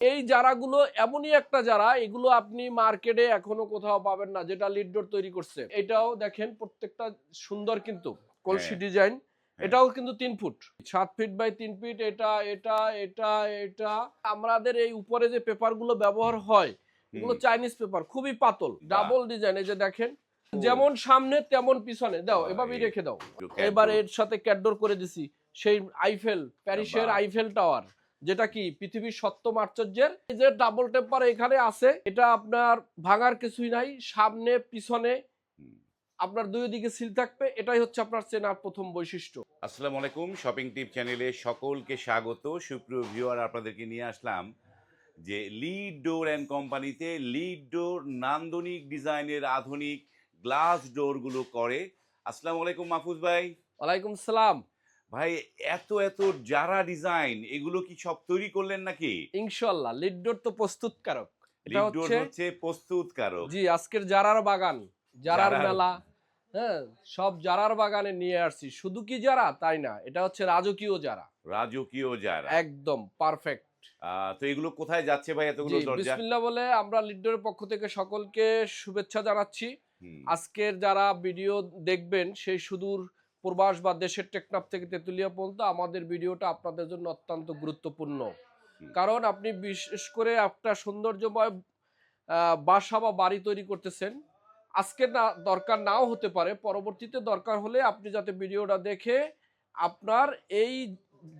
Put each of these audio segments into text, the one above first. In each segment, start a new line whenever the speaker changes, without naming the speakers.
এই জারাগুলো এমনই একটা জারা এগুলো আপনি মার্কেটে এখনও কোথাও পাবেন না যেটা লিডডোর তৈরি করছে। এটাও দেখেন প্রত্যেকটা সুন্দর কিন্তু কলসি
হ্যাঁ।
ডিজাইন এটাও কিন্তু তিন ফুট। সাত ফিট বাই তিন ফিট এটা এটা এটা এটা। আমাদের এই উপরে যে পেপারগুলো ব্যবহার হয় এগুলো চাইনিজ পেপার খুবই পাতল ডাবল ডিজাইন এই যে দেখেন যেমন সামনে তেমন পিছনে। দাও এভাবেই রেখে দাও। এবার এর সাথে ক্যাডোর করে দিছি সেই আইফেল প্যারিসের আইফেল টাওয়ার যেটা কি পৃথিবীর সপ্তম আশ্চর্যের? যে ডাবল টেম্পার এখানে আছে এটা আপনার ভাঙার কিছুই নাই সামনে পিছনে। আপনার দুই দিকে সিল থাকবে এটাই হচ্ছে আপনার চেনার প্রথম বৈশিষ্ট্য।
আসসালামু আলাইকুম শপিং টিপ চ্যানেলে সকলকে স্বাগত সুপ্রিয় ভিউয়ার আপনাদেরকে নিয়ে আসলাম যে লিড ডোর অ্যান্ড কোম্পানিতে লিড ডোর নান্দনিক ডিজাইনের আধুনিক গ্লাস ডোরগুলো করে। আসসালামু আলাইকুম মাহফুজ ভাই।
ওয়ালাইকুম সালাম।
ভাই এত এত যারা ডিজাইন এগুলো কি সব তৈরি করলেন নাকি?
ইনশাল্লাহ লিডডোর তো প্রস্তুতকারক। এটা হচ্ছে
প্রস্তুতকারক।
জি আজকের জারার বাগান জারার
জারার-
মেলা হ্যাঁ সব জারার বাগানে নিয়ে আসছি। শুধু কি জারা তাই না এটা হচ্ছে রাজকীয় যারা।
রাজকীয় যারা।
একদম পারফেক্ট
তো এগুলো কোথায় যাচ্ছে ভাই এতগুলো দরজা?
বিসমিল্লাহ বলে আমরা লিডারের পক্ষ থেকে সকলকে শুভেচ্ছা জানাচ্ছি। আজকের যারা ভিডিও দেখবেন সেই সুদূর প্রবাস বা দেশের টেকনাফ থেকে তেতুলিয়া পর্যন্ত আমাদের ভিডিওটা আপনাদের জন্য অত্যন্ত গুরুত্বপূর্ণ। কারণ আপনি বিশেষ করে একটা সৌন্দর্যময় বাসা বা বাড়ি তৈরি করতেছেন। আজকে না দরকার নাও হতে পারে। পরবর্তীতে দরকার হলে আপনি যাতে ভিডিওটা দেখে আপনার এই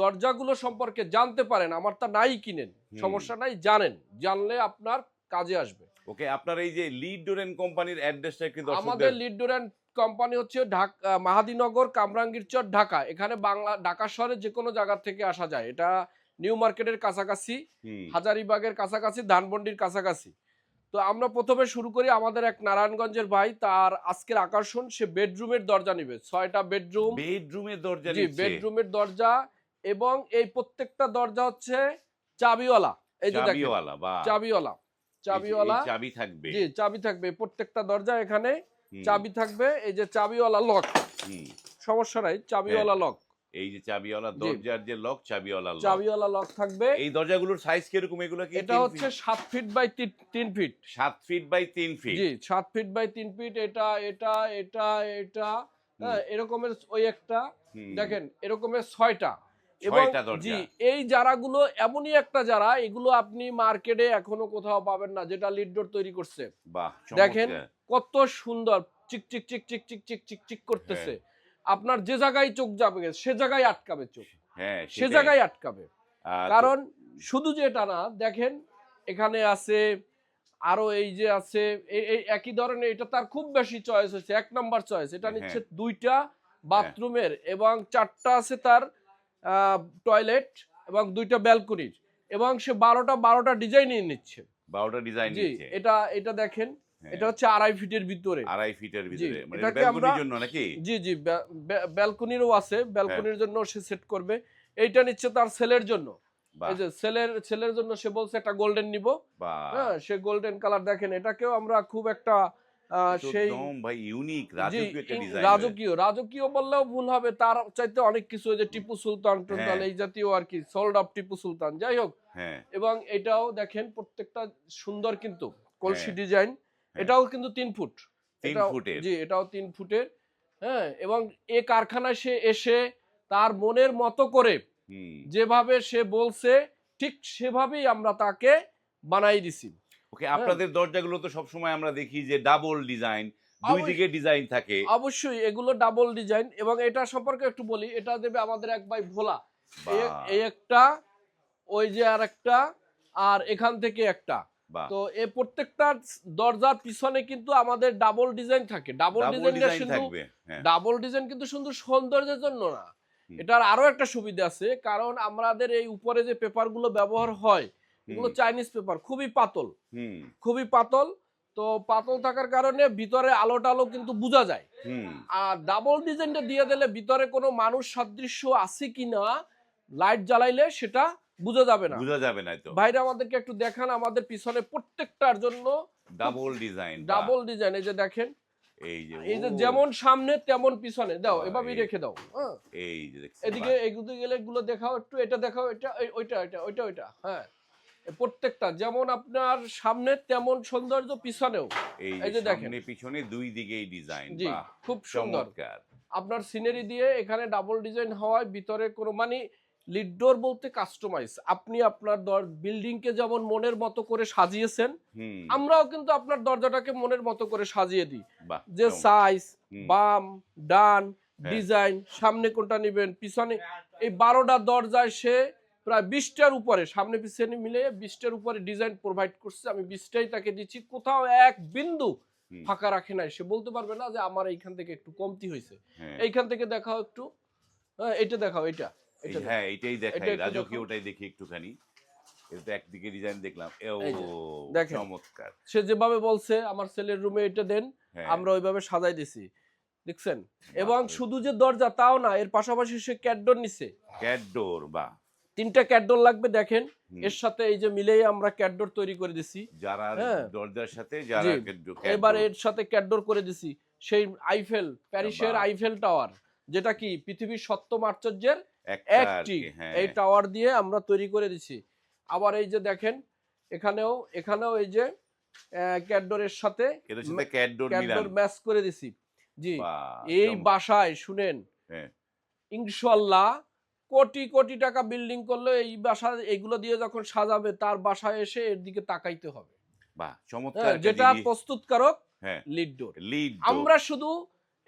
দরজাগুলো সম্পর্কে জানতে পারেন। আমার তা নাই কিনেন। সমস্যা নাই জানেন। জানলে আপনার কাজে আসবে।
ওকে আপনার এই যে লিড ডোর অ্যান্ড কোম্পানির অ্যাড্রেসটা একটু
আমাদের
দর্শকদের
লিডোরেন্ট কোম্পানি হচ্ছে ঢাকা মাহাদিনগর কামরাঙ্গীর চর ঢাকা। এখানে বাংলা ঢাকা শহরের যে কোনো জায়গা থেকে আসা যায়। এটা নিউ মার্কেটের কাছাকাছি হাজারিবাগের কাছাকাছি ধানমন্ডির কাছাকাছি। তো আমরা প্রথমে শুরু করি আমাদের এক নারায়ণগঞ্জের ভাই। তার আজকের আকর্ষণ সে বেডরুমের দরজা নিবে। ছয়টা বেডরুম।
বেডরুমের দরজা
জি বেডরুমের দরজা এবং এই প্রত্যেকটা দরজা হচ্ছে চাবিওয়ালা। এই যে
চাবিওয়ালা
চাবিওয়ালা চাবিওয়ালা।
চাবি থাকবে।
জি চাবি থাকবে। প্রত্যেকটা দরজা এখানে চাবি থাকবে এই যে চাবিওয়ালা লক। সমস্যা নাই চাবিওয়ালা লক।
এই যে চাবিওয়ালা দরজার যে লক চাবিওয়ালা লক।
চাবিওয়ালা লক থাকবে।
এই দরজাগুলোর সাইজ কীরকম? এগুলো কি
এটা হচ্ছে সাত ফিট বাই তিন ফিট
সাত ফিট বাই তিন ফিট
জি সাত ফিট বাই তিন ফিট এটা এটা এটা এটা হ্যাঁ এরকমের ওই একটা। দেখেন এরকমের ছয়টা। এবং জি এই জারাগুলো এমনই একটা জারা এগুলো আপনি মার্কেটে এখনও কোথাও পাবেন না যেটা লিডডোর তৈরি করছে। দেখেন, কত সুন্দর চিক চিক চিক চিক চিক চিক চিক চিক করতেছে।
হ্যাঁ।
আপনার যে জায়গায় চোখ যাবে সে জায়গায় আটকাবে চোখ।
হ্যাঁ
সে জায়গায় আটকাবে। কারণ শুধু যে এটা না দেখেন এখানে আছে আরও এই যে আছে এই এই একই ধরনের এটা তার খুব বেশি চয়েস হয়েছে এক নাম্বার চয়েস। এটা
হ্যাঁ।
নিচ্ছে দুইটা বাথরুমের এবং চারটা আছে তার টয়লেট এবং দুইটা ব্যালকনির এবং সে বারোটা বারোটা ডিজাইনই নিচ্ছে।
বারোটা ডিজাইন
জি এটা এটা দেখেন
হ্যাঁ,
এটা হচ্ছে আড়াই ফিটের ভিতরে।
আড়াই ফিটের ভিতরে। মানে ব্যালকনির
আমরা-
জন্য নাকি?
জি জি ব্যালকনিরও আছে। ব্যালকনির। জন্য সে সেট করবে। এইটা নিচ্ছে তার সেলের জন্য। এই যে সেলের সেলের জন্য সে বলছে একটা গোল্ডেন নিব। হ্যাঁ সে গোল্ডেন কালার দেখেন। এটাকেও আমরা খুব একটা সেই
ভাই ইউনিক রাজকীয় একটা
এই
ডিজাইন
রাজকীয় রাজকীয় বললেও ভুল হবে তার চাইতে অনেক কিছু যে টিপু সুলতান টুলতান
হ্যাঁ।
এই জাতীয় আর কি সোল্ড অফ টিপু সুলতান যাই হোক।
হ্যাঁ।
এবং এটাও দেখেন প্রত্যেকটা সুন্দর কিন্তু কলসি
হ্যাঁ।
ডিজাইন এটাও কিন্তু তিন ফুট।
তিন
এটাও-
ফুটের।
জি এটাও তিন ফুটের হ্যাঁ এবং এ কারখানায় সে এসে তার মনের মতো করে যেভাবে সে বলছে ঠিক সেভাবেই আমরা তাকে বানাই দিছি।
ওকে আপনাদের দরজাগুলো তো সবসময় আমরা দেখি যে ডাবল ডিজাইন দুই দিকে ডিজাইন থাকে।
অবশ্যই এগুলো ডাবল ডিজাইন এবং এটা সম্পর্কে একটু বলি এটা দেবে আমাদের এক ভাই ভোলা। এই একটা ওই যে আর একটা আর এখান থেকে একটা। তো এই প্রত্যেকটা দরজার পিছনে কিন্তু আমাদের ডাবল ডিজাইন থাকে। ডাবল ডিজাইনটা
ডিজাইন
শুধু
থাকবে হ্যাঁ।
ডাবল ডিজাইন কিন্তু শুধু সৌন্দর্যের জন্য না। এটার আরও একটা সুবিধা আছে কারণ আমাদের এই উপরে যে পেপারগুলো ব্যবহার হয় এগুলো চাইনিজ পেপার খুবই পাতল। খুবই পাতল। তো পাতল থাকার কারণে ভিতরে আলো টালো কিন্তু বোঝা যায়। আর ডাবল ডিজাইনটা দিয়ে দিলে ভিতরে কোনো মানুষ সাদৃশ্য আছে কিনা লাইট জ্বালাইলে সেটা বোঝা যাবে না।
বোঝা যাবে না তো
ভাইরা আমাদেরকে একটু দেখান আমাদের পিছনে প্রত্যেকটার জন্য
ডাবল ডিজাইন
ডাবল ডিজাইন এই যে দেখেন।
এই যে
এই যে যেমন সামনে তেমন পিছনে। দাও এভাবেই রেখে দাও। হ্যাঁ।
এই যে
এদিকে এগুলো গেলে এগুলো দেখাও একটু এটা দেখাও এটা ওইটা ওইটা ওইটা ওইটা হ্যাঁ। প্রত্যেকটা যেমন আপনার সামনে তেমন সৌন্দর্য পিছনেও।
এই যে
দেখেন।
পিছনে দুই দিকেই ডিজাইন
জি খুব সুন্দর। আপনার সিনারি দিয়ে এখানে ডাবল ডিজাইন হওয়ায় ভিতরে কোনো মানে লিডডোর বলতে কাস্টমাইজ আপনি আপনার দর বিল্ডিংকে যেমন মনের মতো করে সাজিয়েছেন আমরাও কিন্তু আপনার দরজাটাকে মনের মতো করে সাজিয়ে দিই। যে সাইজ বাম ডান
হ্যাঁ।
ডিজাইন সামনে কোনটা নেবেন পিছনে এই বারোটা দরজায় সে প্রায় বিশটার উপরে সামনে পিছনে মিলে বিশটার উপরে ডিজাইন প্রোভাইড করছে। আমি বিশটাই তাকে দিচ্ছি কোথাও এক বিন্দু ফাঁকা রাখে নাই। সে বলতে পারবে না যে আমার এইখান থেকে একটু কমতি হয়েছে।
হ্যাঁ।
এইখান থেকে দেখাও একটু। হ্যাঁ, এটা দেখাও এটা।
হ্যাঁ এটাই দেখাই রাজকীয় ওটাই দেখি একটুখানি। এটা একদিকে ডিজাইন দেখলাম। ও
এই যে,
চমৎকার।
সে যেভাবে বলছে আমার ছেলের রুমে এটা দেন
হ্যাঁ।
আমরা ওইভাবে সাজাই দিছি। দেখছেন? এবং শুধু যে দরজা তাও না এর পাশাপাশি সে ক্যাডডোর নিছে।
ক্যাট ডোর বাহ।
তিনটা ক্যাডডোর লাগবে দেখেন। এর সাথে এই যে মিলেই আমরা ক্যাডডোর তৈরি করে দিছি।
যারা
হ্যাঁ।
দরজার সাথে যারা
এবার এর সাথে ক্যাডডোর করে দিছি। সেই আইফেল প্যারিসের আইফেল টাওয়ার যেটা কি পৃথিবীর সপ্তম আশ্চর্যের
একটি হ্যাঁ।
এই টাওয়ার দিয়ে আমরা তৈরি করে দিছি। আবার এই যে দেখেন এখানেও এখানেও এই যে ক্যাডডোরের সাথে ম্যাচ করে দিছি। জি। এই বাসায় শুনেন
হ্যাঁ।
ইনশাল্লাহ কোটি কোটি টাকা বিল্ডিং করলে এই বাসা এগুলো দিয়ে যখন সাজাবে তার বাসায় এসে এর দিকে তাকাইতে হবে।
বাহ চমৎকার
হ্যাঁ, যেটা। প্রস্তুতকারক
হ্যাঁ।
লিড ডোর
লিড
আমরা শুধু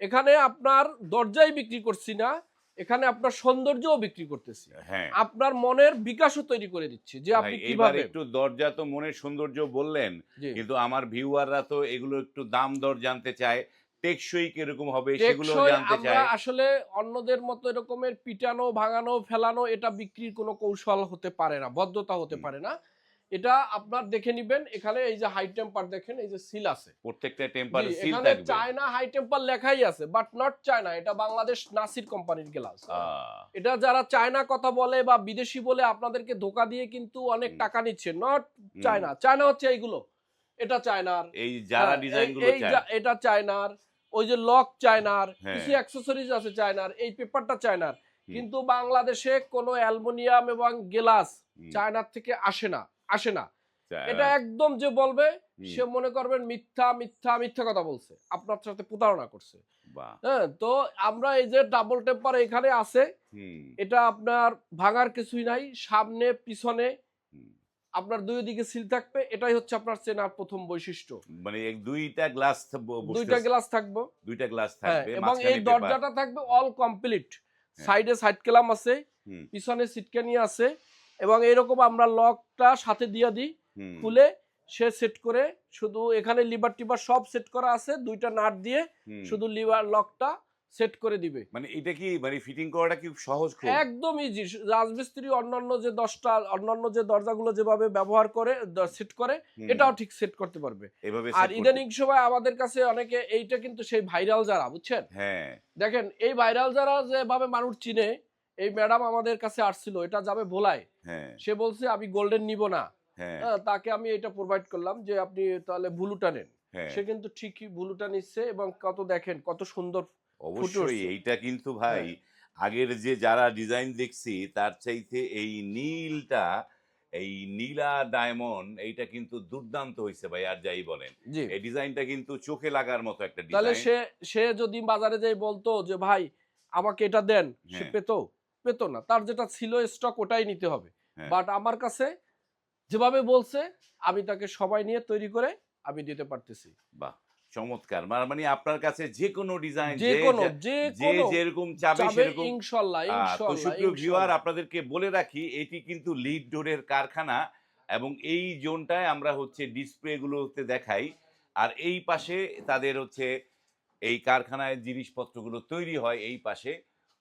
এখানে আপনার দরজাই বিক্রি করছি না এখানে আপনার সৌন্দর্যও বিক্রি করতেছি।
হ্যাঁ।
আপনার মনের বিকাশও তৈরি করে দিচ্ছি যে আপনি কীভাবে
একটু দরজা তো মনের সৌন্দর্য বললেন কিন্তু আমার ভিউয়াররা তো এগুলো একটু দাম দর জানতে চায়। টেকসই কীরকম হবে সেগুলো জানতে
আমরা আসলে অন্যদের মতো এরকমের পিটানো ভাঙানো ফেলানো এটা বিক্রির কোনো কৌশল হতে পারে না বদ্ধতা হতে পারে না। এটা আপনার দেখে নিবেন এখানে এই যে হাই টেম্পার দেখেন এই যে সিল আছে।
প্রত্যেকটা টেম্পার সিল
এখানে চায়না হাই টেম্পার লেখাই আছে বাট নট চায়না এটা বাংলাদেশ নাসির কোম্পানির গ্লাস এটা যারা চায়না কথা বলে বা বিদেশি বলে আপনাদেরকে ধোকা দিয়ে কিন্তু অনেক টাকা নিচ্ছে নট চায়না চায়না হচ্ছে এইগুলো। এটা চায়নার
এই যারা
হ্যাঁ,
ডিজাইন
এই-
গুলো চায়।
এটা চায়নার ওই যে লক চায়নার
হ্যাঁ।
কিছু অ্যাক্সেসরিজ আছে চায়নার এই পেপারটা চায়নার। কিন্তু বাংলাদেশে কোনো অ্যালুমিনিয়াম এবং গ্লাস চায়নার থেকে আসে না আসে না। এটা একদম যে বলবে সে মনে করবেন মিথ্যা মিথ্যা মিথ্যা কথা বলছে। আপনার সাথে প্রতারণা করছে। হ্যাঁ তো আমরা এই যে ডাবল টেম্পার এখানে আছে এটা আপনার ভাঙার কিছুই নাই সামনে পিছনে। আপনার দুই দিকে সিল থাকবে এটাই হচ্ছে আপনার চেনার প্রথম বৈশিষ্ট্য।
মানে দুইটা গ্লাস
দুইটা গ্লাস থাকব।
দুইটা গ্লাস
হ্যাঁ
থাকবে
এবং এই দরজাটা থাকবে অল কমপ্লিট সাইডে সাইড কেলাম আছে পিছনে সিটকানি আছে এবং এরকম আমরা লকটা সাথে দিয়ে দিই খুলে সে সেট করে শুধু এখানে লিভার টিভার সব সেট করা আছে দুইটা নাট দিয়ে শুধু লিভার লকটা সেট করে দিবে।
মানে এটা কি মানে ফিটিং করাটা কি সহজ খুব?
একদম ইজি রাজমিস্ত্রি অন্যান্য যে দশটা অন্যান্য যে দরজাগুলো যেভাবে ব্যবহার করে সেট করে এটাও ঠিক সেট করতে পারবে। আর ইদানিং সময় আমাদের কাছে অনেকে এইটা কিন্তু সেই ভাইরাল যারা বুঝছেন?
হ্যাঁ।
দেখেন এই ভাইরাল যারা যেভাবে মানুষ চিনে এই ম্যাডাম আমাদের কাছে আসছিল এটা যাবে ভোলায়।
হ্যাঁ।
সে বলছে আমি গোল্ডেন নিব না।
হ্যাঁ।
হ্যাঁ, তাকে আমি এটা প্রোভাইড করলাম যে আপনি তাহলে ব্লুটা নেন।
হ্যাঁ।
সে কিন্তু ঠিকই ব্লুটা নিচ্ছে এবং কত দেখেন কত সুন্দর
অবশ্যই এইটা কিন্তু ভাই আগের যে যারা ডিজাইন দেখছি তার চাইতে এই নীলটা এই নীলা ডায়মন্ড এইটা কিন্তু দুর্দান্ত হয়েছে ভাই আর যাই বলেন। এই ডিজাইনটা কিন্তু চোখে লাগার মতো একটা ডিজাইন।
তাহলে সে সে যদি বাজারে যাই বলতো যে ভাই আমাকে এটা দেন। সে
হ্যাঁ।
পেতো। পেতো না। তার যেটা ছিল স্টক ওটাই নিতে হবে।
হ্যাঁ।
বাট আমার কাছে যেভাবে বলছে আমি তাকে সবাই নিয়ে তৈরি করে আমি দিতে পারতেছি।
বাহ! চমৎকার। মানে- আপনার কাছে যে কোনো ডিজাইন
যে কোনো যে
যেরকম চাবে সেরকম
ইনশাল্লাহ
আহ, তো সুপ্রিয় ভিউয়ার আপনাদেরকে বলে রাখি এটি কিন্তু লিড ডোরের কারখানা এবং এই জোনটায় আমরা হচ্ছে ডিসপ্লে গুলোতে দেখাই। আর এই পাশে তাদের হচ্ছে এই কারখানায় জিনিসপত্রগুলো তৈরি হয় এই পাশে।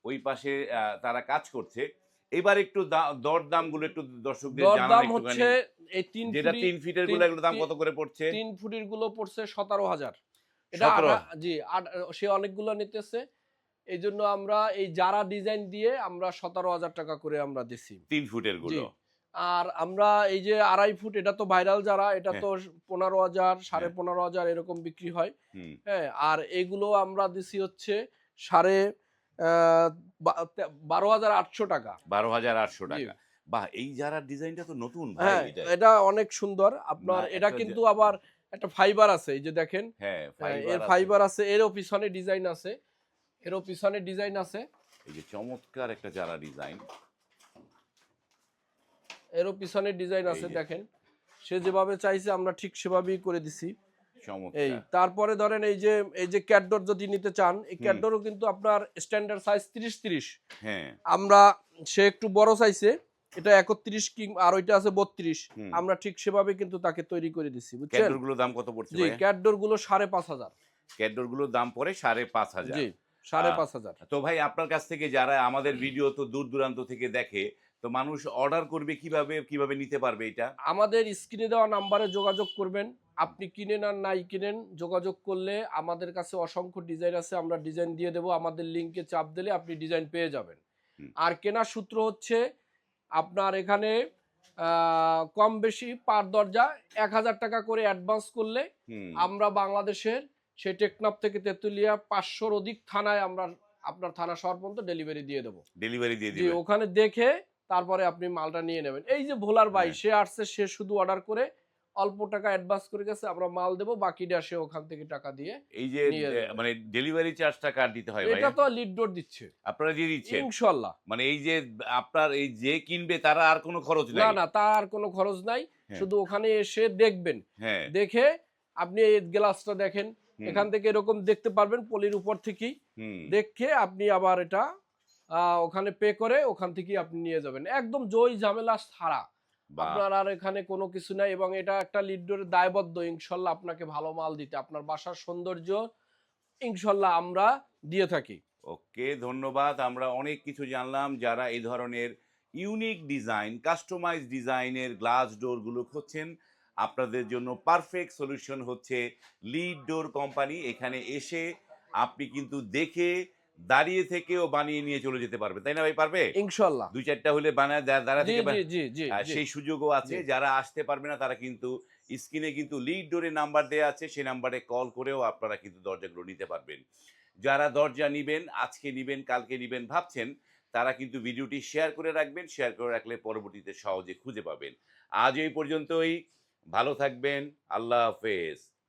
ওই পাশে আহ, তারা কাজ করছে। এবার একটু দা- দরদামগুলো একটু দর্শকদের
দরদাম হচ্ছে এই তিন
যেটা তিন
ফিটেরগুলো
এগুলো দাম কত করে পড়ছে?
তিন ফুটিরগুলো পড়ছে সতেরো হাজার। এটা জি সে অনেকগুলো নিতেছে। এই জন্য আমরা এই যারা ডিজাইন দিয়ে আমরা সতেরো হাজার টাকা করে আমরা দিছি।
তিন ফুটেরগুলো।
আর আমরা এই যে আড়াই ফুট এটা তো ভাইরাল যারা এটা
হ্যাঁ।
তো পনেরো হাজার সাড়ে
হ্যাঁ।
পনেরো হাজার এরকম বিক্রি হয়। হ্যাঁ আর এগুলো আমরা দিছি হচ্ছে সাড়ে বারো হাজার আটশো টাকা।
বারো হাজার আটশো টাকা। বাহ এই যারা ডিজাইনটা তো নতুন
হ্যাঁ
এটা।
অনেক সুন্দর। আপনার এটা কিন্তু আবার একটা ফাইবার আছে এই যে দেখেন।
হ্যাঁ
হ্যাঁ, এর ফাইবার আছে এরও পিছনে ডিজাইন আছে এরও পিছনে ডিজাইন আছে।
এই যে চমৎকার একটা যারা ডিজাইন।
এরও পিছনে ডিজাইন আছে দেখেন। সে যেভাবে চাইছে আমরা ঠিক সেভাবেই করে দিছি। এই তারপরে ধরেন এই যে এই যে ক্যাডডোর যদি নিতে চান এই। ক্যাডডোরও কিন্তু আপনার স্ট্যান্ডার্ড সাইজ তিরিশ তিরিশ
হ্যাঁ।
আমরা সে একটু বড় চাইছে এটা একত্রিশ কিং আর ওইটা আছে বত্রিশ। আমরা ঠিক সেভাবে কিন্তু তাকে তৈরি করে দিছি বুঝছেন?
দাম কত পড়ছে
জি ক্যাডডোরগুলো সাড়ে পাঁচ হাজার।
ক্যাডোরগুলোর দাম পড়ে সাড়ে পাঁচ হাজার।
জি সাড়ে পাঁচ হাজার।
তো ভাই আপনার কাছ থেকে যারা আমাদের ভিডিও তো দূর দূরান্ত থেকে দেখে তো মানুষ অর্ডার করবে কীভাবে কীভাবে নিতে পারবে এটা?
আমাদের স্ক্রিনে দেওয়া নাম্বারে যোগাযোগ করবেন। আপনি কিনেন আর নাই কিনেন যোগাযোগ করলে আমাদের কাছে অসংখ্য ডিজাইন আছে আমরা ডিজাইন দিয়ে দেবো আমাদের লিঙ্কে চাপ দিলে আপনি ডিজাইন পেয়ে যাবেন। আর কেনার সূত্র হচ্ছে আপনার এখানে কম বেশি পার দরজা এক হাজার টাকা করে অ্যাডভান্স করলে আমরা বাংলাদেশের সেই টেকনাফ থেকে তেঁতুলিয়া পাঁচশোর অধিক থানায় আমরা আপনার থানা শহর পর্যন্ত ডেলিভারি দিয়ে দেবো।
ডেলিভারি দিয়ে দিবে
ওখানে দেখে তারপরে আপনি মালটা নিয়ে নেবেন। এই যে ভোলার ভাই
হ্যাঁ।
সে আসছে সে শুধু অর্ডার করে অল্প টাকা অ্যাডভান্স করে গেছে আমরা মাল দেবো বাকিটা সে ওখান থেকে টাকা দিয়ে
এই যে। মানে ডেলিভারি চার্জটা কার দিতে হয় ভাই
এটা তো লিড ডোর দিচ্ছে।
আপনারা দিয়ে দিচ্ছেন?
ইনশাল্লাহ
মানে এই যে আপনার এই যে কিনবে তারা আর কোনো খরচ নাই?
না না তার কোনো খরচ নাই। শুধু ওখানে এসে দেখবেন।
হ্যাঁ।
দেখে আপনি এই গ্লাসটা দেখেন। এখান থেকে এরকম দেখতে পারবেন পলির উপর থেকেই।
হুম,
দেখে আপনি আবার এটা আহ, ওখানে পে করে ওখান থেকেই আপনি নিয়ে যাবেন। একদম জয় ঝামেলা ছাড়া। আপনার আর এখানে কোনো কিছু নাই এবং এটা একটা লিডোর দায়বদ্ধ ইনশাল্লাহ আপনাকে ভালো মাল দিতে আপনার বাসার সৌন্দর্য ইনশাল্লাহ আমরা দিয়ে থাকি।
ওকে ধন্যবাদ। আমরা অনেক কিছু জানলাম যারা এই ধরনের ইউনিক ডিজাইন কাস্টমাইজ ডিজাইনের গ্লাস ডোরগুলো খুঁজছেন। আপনাদের জন্য পারফেক্ট সলিউশন হচ্ছে লিড ডোর কোম্পানি। এখানে এসে আপনি কিন্তু দেখে দাঁড়িয়ে থেকেও বানিয়ে নিয়ে চলে যেতে পারবে। তাই না ভাই পারবে?
ইনশাল্লাহ।
দুই চারটা হলে বানায় দাঁড়া থেকে
জি জি জি
সেই সুযোগও আছে। যারা আসতে পারবে না তারা কিন্তু স্ক্রিনে কিন্তু লিড ডোরের নাম্বার দেওয়া আছে। সেই নাম্বারে কল করেও আপনারা কিন্তু দরজাগুলো নিতে পারবেন। যারা দরজা নিবেন আজকে নিবেন কালকে নিবেন ভাবছেন তারা কিন্তু ভিডিওটি শেয়ার করে রাখবেন। শেয়ার করে রাখলে পরবর্তীতে সহজে খুঁজে পাবেন। আজ এই পর্যন্তই। ভালো থাকবেন। আল্লাহ হাফেজ।